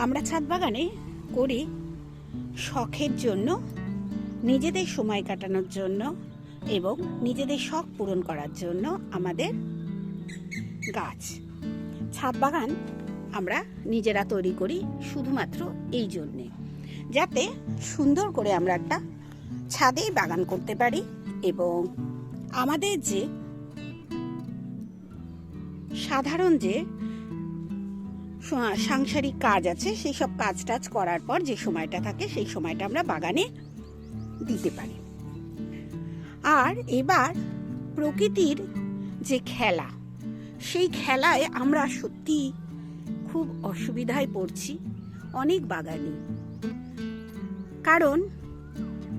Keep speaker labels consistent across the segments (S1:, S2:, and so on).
S1: আমরা ছাদ বাগানে করি শখের জন্য, নিজেদের সময় কাটানোর জন্য এবং নিজেদের শখ পূরণ করার জন্য আমাদের গাছ। ছাদ বাগান আমরা নিজেরা তৈরি করি শুধুমাত্র এই জন্যে, যাতে সুন্দর করে আমরা একটা ছাদেই বাগান করতে পারি এবং আমাদের যে সাধারণ যে সাংসারিক কাজ আছে, সেই সব কাজ টাজ করার পর যে সময়টা থাকে, সেই সময়টা আমরা বাগানে দিতে পারি। আর এবার প্রকৃতির যে খেলা, সেই খেলায় আমরা সত্যি খুব অসুবিধায় পড়ছি অনেক বাগানে। কারণ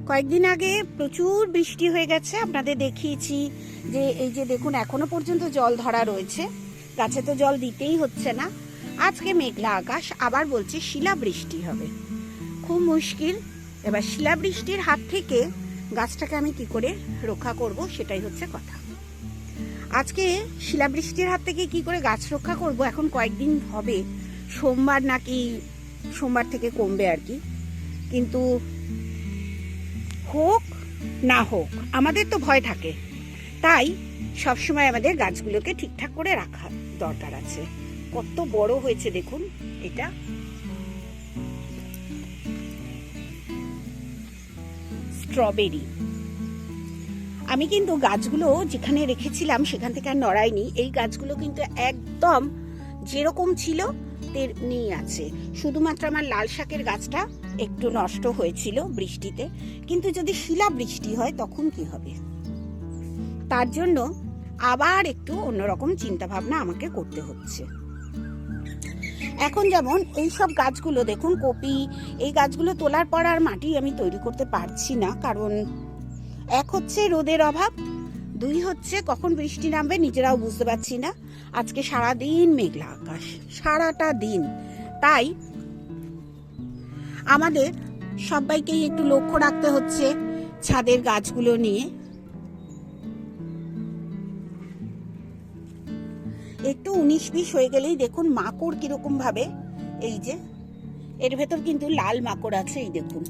S1: কয়েকদিন আগে প্রচুর বৃষ্টি হয়ে গেছে, আপনাদের দেখিয়েছি যে, এই যে দেখুন, এখনও পর্যন্ত জল ধরা রয়েছে। গাছে তো জল দিতেই হচ্ছে না। আজকে মেঘলা আকাশ, আবার বলছে শিলাবৃষ্টি হবে। খুব মুশকিল। এবার শিলাবৃষ্টির হাত থেকে গাছটাকে আমি কি করে রক্ষা করব সেটাই হচ্ছে কথা। আজকে শিলাবৃষ্টির হাত থেকে কি করে গাছ রক্ষা করব, এখন কয়েকদিন হবে। সোমবার নাকি সোমবার থেকে কমবে আর কি। কিন্তু হোক না হোক, আমাদের তো ভয় থাকে। তাই সবসময় আমাদের গাছগুলোকে ঠিকঠাক করে রাখা দরকার আছে। কত বড় হয়েছে দেখুন, এটা। স্ট্রবেরি আমি কিন্তু গাছগুলো যেখানে রেখেছিলাম, সেখান থেকে আর নড়াইনি। এই গাছগুলো কিন্তু একদম যেরকম ছিল, তেমনি আছে। শুধুমাত্র আমার লাল শাকের গাছটা একটু নষ্ট হয়েছিল বৃষ্টিতে। কিন্তু যদি শিলা বৃষ্টি হয়, তখন কি হবে? তার জন্য আবার একটু অন্যরকম চিন্তা ভাবনা আমাকে করতে হচ্ছে। এখন যেমন এই সব গাছগুলো দেখুন, কপি, এই গাছগুলো তোলার পর আর মাটি আমি তৈরি করতে পারছি না, কারণ এক হচ্ছে রোদের অভাব, দুই হচ্ছে কখন বৃষ্টি নামবে নিজেরাও বুঝতে পারছি না। আজকে সারা দিন মেঘলা আকাশ, সারাটা দিন। তাই আমাদের সবাইকেই একটু লক্ষ্য রাখতে হচ্ছে ছাদের গাছগুলো নিয়ে। একটু উনিশ বিশ হয়ে গেলেই দেখুন মাকড় কীরকম ভাবে। এই যে, এর ভেতর কিন্তু লাল মাকড় আছে, এই দেখুন।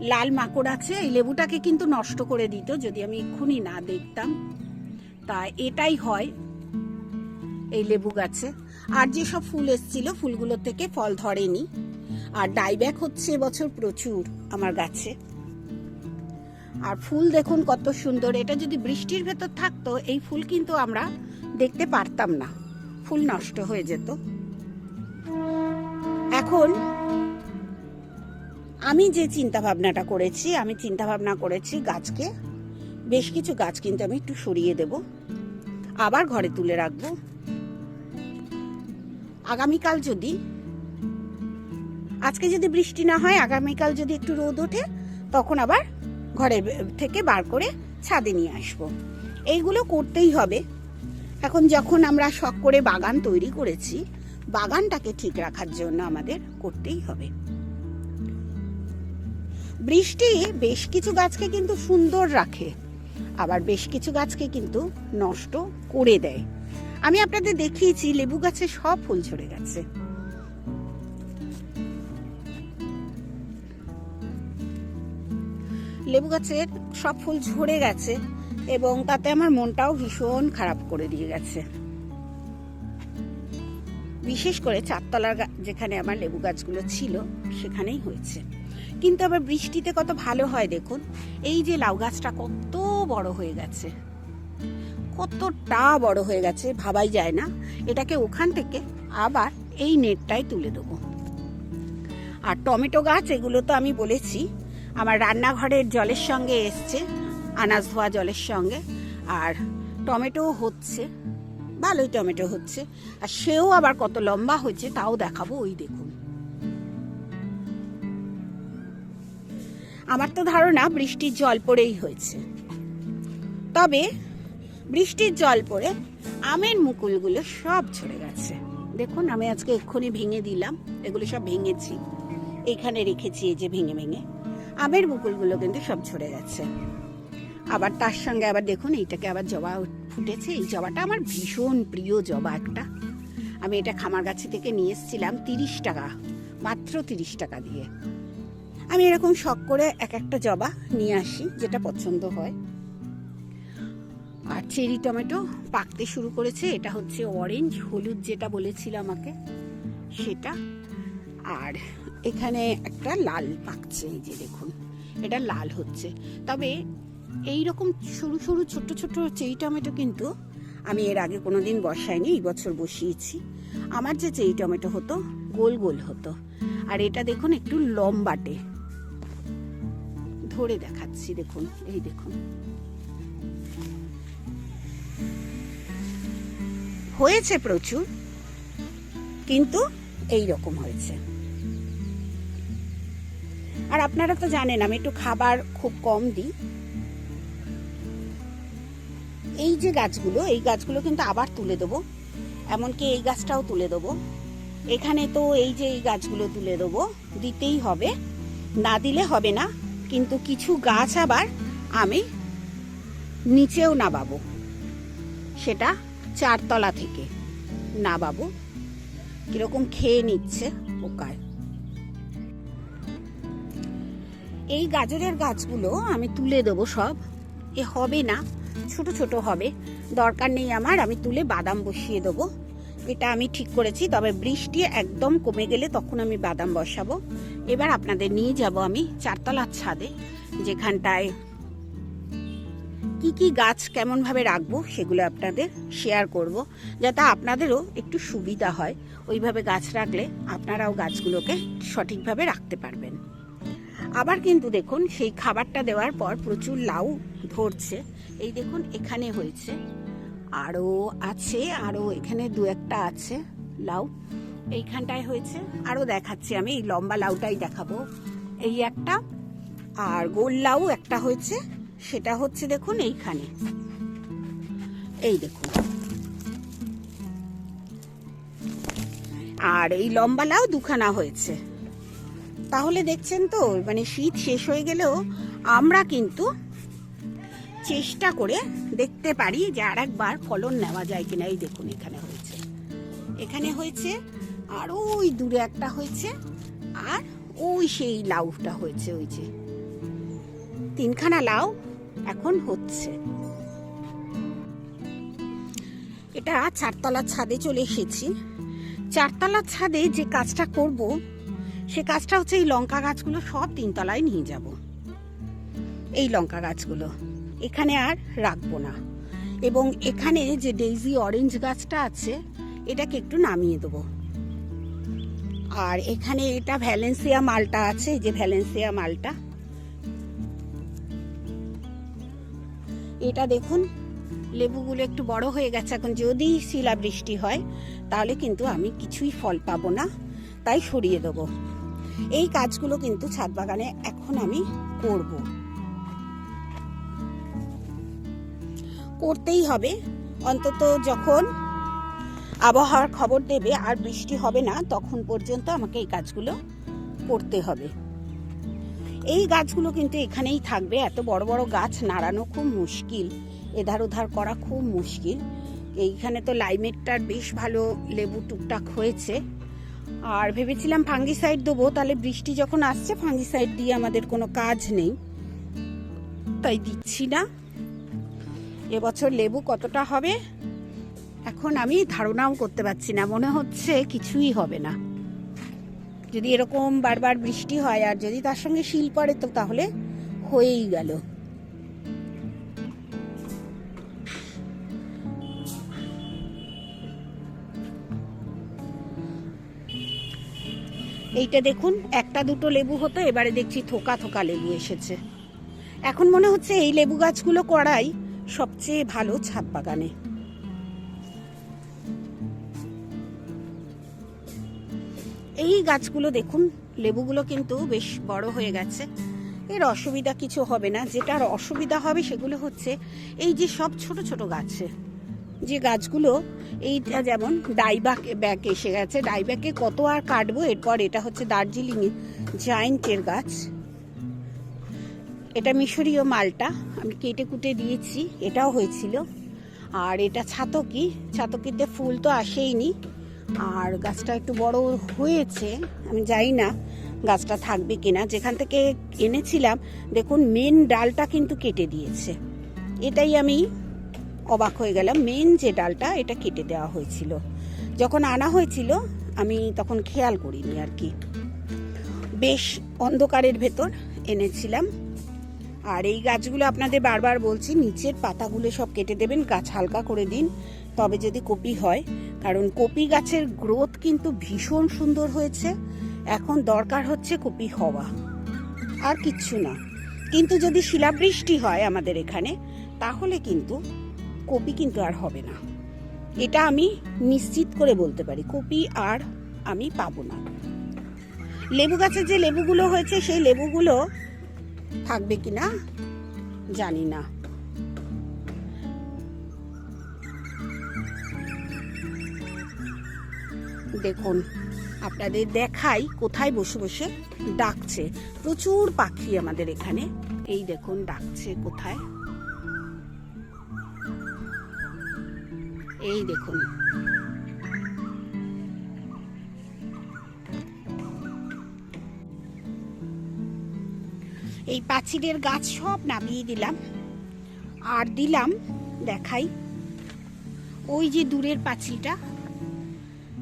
S1: লাল মাকড় আছে, এই লেবুটাকে কিন্তু নষ্ট করে দিত, যদি আমি এক্ষুনি না দেখতাম। তা এটাই হয় এই লেবু গাছে। আর যে সব ফুল এসছিল, ফুলগুলো থেকে ফল ধরেনি। আর ডাইব্যাক হচ্ছে এবছর প্রচুর আমার গাছে। আর ফুল দেখুন কত সুন্দর। এটা যদি বৃষ্টির ভেতর থাকতো, এই ফুল কিন্তু আমরা দেখতে পারতাম না। ফুল নষ্ট হয়ে যেত। এখন আমি যে চিন্তা ভাবনাটা করেছি, আমি চিন্তা ভাবনা করেছি গাছকে। বেশ কিছু গাছ কিন্তু আমি একটু সরিয়ে দেব। আবার ঘরে তুলে রাখব। আগামীকাল যদি, আজকে যদি বৃষ্টি না হয়, আগামীকাল যদি একটু রোদ ওঠে, তখন আবার ঘরে থেকে বার করে ছাদে নিয়ে আসব। এইগুলো করতেই হবে। এখন যখন আমরা শখ করে বাগান তৈরি করেছি, বাগানটাকে ঠিক রাখার জন্য আমাদের করতেই হবে। বৃষ্টি বেশ কিছু গাছকে কিন্তু সুন্দর রাখে, আবার বেশ কিছু গাছকে কিন্তু নষ্ট করে দেয়। আমি আপনাদের দেখিয়েছি, লেবু গাছে সব ফুল ঝরে গেছে। লেবু গাছের সব ফুল ঝরে গেছে এবং তাতে আমার মনটাও ভীষণ খারাপ করে দিয়ে গেছে। বিশেষ করে চারতলার যেখানে আমার লেবু গাছগুলো ছিল, সেখানেই হয়েছে। কিন্তু আবার বৃষ্টিতে কত ভালো হয় দেখুন, এই যে লাউ গাছটা কত বড় হয়ে গেছে। কতটা বড় হয়ে গেছে, ভাবাই যায় না। এটাকে ওখান থেকে আবার এই নেটটাই তুলে দেবো। আর টমেটো গাছ, এগুলো তো আমি বলেছি আমার রান্নাঘরের জলের সঙ্গে এসছে, আনাজ ধোয়া জলের সঙ্গে, আর টমেটো হচ্ছে, ভালোই টমেটো হচ্ছে, আর সেও আবার কত লম্বা হয়েছে তাও দেখাবো, ওই দেখুন। আমার তো ধারণা বৃষ্টির জল পড়েই হয়েছে। তবে বৃষ্টির জল পড়ে আমের মুকুলগুলো সব ঝরে গেছে। দেখুন, আমি আজকে এক্ষুনি ভেঙে দিলাম, এগুলো সব ভেঙেছি। এখানে রেখেছি এই যে ভেঙে ভেঙে। আমের মুকুলগুলো কিন্তু সব ঝরে গেছে। আবার তার সঙ্গে আবার দেখুন, এইটাকে আবার জবা ফুটেছে। এই জবাটা আমার ভীষণ প্রিয় জবা একটা। আমি এটা খামার গাছি থেকে নিয়ে এসেছিলাম তিরিশ টাকা, মাত্র তিরিশ টাকা দিয়ে। আমি এরকম শখ করে এক একটা জবা নিয়ে আসি, যেটা পছন্দ হয়। আর চেরি টমেটো পাকতে শুরু করেছে। এটা হচ্ছে অরেঞ্জ হলুদ যেটা বলেছিল আমাকে, সেটা। আর এখানে একটা লাল পাকছে এই যে দেখুন, এটা লাল হচ্ছে। তবে এই রকম সরু সরু ছোট ছোট চেরি টমেটো কিন্তু আমি এর আগে কোনো দিন বসাইনি, এই বছর বসিয়েছি। আমার যে চেরি টমেটো হতো, গোল গোল হতো। আর এটা দেখুন, একটু লম্বাটে। ধরে দেখাচ্ছি, দেখুন, এই দেখুন। হয়েছে প্রচুর, কিন্তু এই রকম হয়েছে। আর আপনারা তো জানেন, আমি একটু খাবার খুব কম দিই। এই যে গাছগুলো, এই গাছগুলো কিন্তু আবার তুলে দেবো। এমনকি এই গাছটাও তুলে দেবো। এখানে তো এই যে এই গাছগুলো তুলে দেবো, দিতেই হবে। না দিলে হবে না, কিন্তু কিছু গাছ আবার আমি নিচেও নাবাবো। সেটা চারতলা থেকে নাবাবো। কীরকম খেয়ে নিচ্ছে পোকায়। এই গাজরের গাছগুলো আমি তুলে দেবো সব। এ হবে না, ছোট ছোট হবে। দরকার নেই আমার, আমি তুলে বাদাম বসিয়ে দেবো। এটা আমি ঠিক করেছি, তবে বৃষ্টি একদম কমে গেলে তখন আমি বাদাম বসাবো। এবার আপনাদের নিয়ে যাব আমি চারতলার ছাদে, যেখানটায় কি কি গাছ কেমন ভাবে রাখব সেগুলো আপনাদের শেয়ার করব, যাতে আপনাদেরও একটু সুবিধা হয়। ওইভাবে গাছ রাখলে আপনারাও গাছগুলোকে সঠিকভাবে রাখতে পারবেন। আবার কিন্তু দেখুন সেই খাবারটা দেওয়ার পর প্রচুর লাউ ধরছে। এই দেখুন, এখানে হয়েছে। আরও আছে আরও এখানে দু একটা আছে লাউ। এইখানটায় হয়েছে। আরও দেখাচ্ছি আমি, এই লম্বা লাউটাই দেখাবো। এই একটা আর গোল লাউ একটা হয়েছে, সেটা হচ্ছে দেখুন এইখানে। এই দেখুন। আর এই লম্বা লাউ দুখানা হয়েছে। তাহলে দেখছেন তো মানে শীত শেষ হয়ে গেলেও আমরা কিন্তু চেষ্টা করে দেখতে পারি যে আর একবার ফলন নেওয়া যায় কিনা। এই দেখুন, এখানে হয়েছে। এখানে হয়েছে, আর ওই দূরে একটা হয়েছে, আর ওই সেই লাউটা হয়েছে, ওই যে। তিনখানা লাউ এখন হচ্ছে। এটা চারতলার ছাদে চলে এসেছি। চারতলার ছাদে যে কাজটা করব সে কাজটা হচ্ছে এই লঙ্কা গাছগুলো সব তিনতলায় নিয়ে যাব। এই লঙ্কা গাছগুলো। এখানে আর রাখব না। এবং এখানে যে ডেইজি অরেঞ্জ গাছটা আছে, এটাকে একটু নামিয়ে দেবো। আর এখানে এটা ভ্যালেন্সিয়া মালটা আছে যে ভ্যালেন্সিয়া মালটা। এটা দেখুন, লেবুগুলো একটু বড় হয়ে গেছে। এখন যদি শিলাবৃষ্টি হয়, তাহলে কিন্তু আমি কিছুই ফল পাবো না। তাই সরিয়ে দেবো। এই কাজগুলো কিন্তু ছাদ বাগানে এখন আমি করব। করতেই হবে। অন্তত যখন আবহাওয়ার খবর দেবে আর বৃষ্টি হবে না, তখন পর্যন্ত আমাকে এই কাজগুলো করতে হবে। এই গাছগুলো কিন্তু এখানেই থাকবে। এত বড় বড় গাছ নাড়ানো খুব মুশকিল। এধার ওধার করা খুব মুশকিল। এইখানে তো লাইমেটটার বেশ ভালো লেবু টুকটাক হয়েছে। আর ভেবেছিলাম ফাঙ্গিসাইড দেবো, তাহলে বৃষ্টি যখন আসছে ফাঙ্গিসাইড দিয়ে আমাদের কোনো কাজ নেই। তাই দিচ্ছি না। এবছর লেবু কতটা হবে, এখন আমি ধারণাও করতে পারছি না। মনে হচ্ছে কিছুই হবে না। যদি এরকম বারবার বৃষ্টি হয়, আর যদি তার সঙ্গে শিল পড়ে, তো তাহলে হয়েই গেল। এইটা দেখুন, একটা দুটো লেবু হতো, এবারে দেখছি থোকা থোকা লেবু এসেছে। এখন মনে হচ্ছে এই লেবু গাছগুলো করাই সবচেয়ে ভালো ছাদ বাগানে। এই গাছগুলো দেখুন, লেবুগুলো কিন্তু বেশ বড় হয়ে গেছে। এর অসুবিধা কিছু হবে না, যেটার অসুবিধা হবে সেগুলো হচ্ছে এই যে সব ছোট ছোট গাছে। যে গাছগুলো এইটা যেমন ডাইবাক ব্যাক এসে গেছে ডাইব্যাকে কত আর কাটবো? এরপর এটা হচ্ছে দার্জিলিং জায়েন্টের গাছ। এটা মিশরীয় মালটা, আমি কেটে কুটে দিয়েছি, এটাও হয়েছিল। আর এটা ছাতকি, ছাতকিতে ফুল তো আসেইনি। আর গাছটা একটু বড় হয়েছে, আমি জানি না গাছটা থাকবে কিনা। যেখান থেকে এনেছিলাম, দেখুন মেন ডালটা কিন্তু কেটে দিয়েছে। এটাই আমি অবাক হয়ে গেলাম। মেন যে ডালটা, এটা কেটে দেওয়া হয়েছিল। যখন আনা হয়েছিল, আমি তখন খেয়াল করিনি আর কি। বেশ অন্ধকারের ভেতর এনেছিলাম। আর এই গাছগুলো আপনাদের বারবার বলছি, নিচের পাতাগুলো সব কেটে দেবেন, গাছ হালকা করে দিন। তবে যদি কপি হয়, কারণ কপি গাছের গ্রোথ কিন্তু ভীষণ সুন্দর হয়েছে। এখন দরকার হচ্ছে কপি হওয়া। আর কিচ্ছু না। কিন্তু যদি শিলাবৃষ্টি হয় আমাদের এখানে, তাহলে কিন্তু কপি কিন্তু আর হবে না। এটা আমি নিশ্চিত করে বলতে পারি, কপি আর আমি পাবো না। লেবু গাছের যে লেবুগুলো হয়েছে, সেই লেবুগুলো থাকবে কি না, জানি না। দেখুন, আপনাদের দেখাই কোথায় বসে বসে ডাকছে। প্রচুর পাখি আমাদের এখানে। এই দেখুন, ডাকছে কোথায়? এই দেখুন। এই পাচিলের গাছ সব নামিয়ে দিলাম। আর দিলাম, দেখাই, ওই যে দূরের পাঁচিলটা,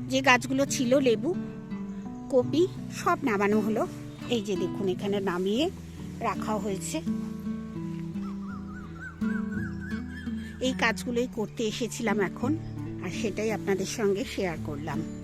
S1: যে গাছগুলো ছিল, লেবু, কপি, সব নামানো হলো। এই যে দেখুন, এখানে নামিয়ে রাখা হয়েছে। এই কাজগুলোই করতে এসেছিলাম এখন আর সেটাই আপনাদের সঙ্গে শেয়ার করলাম।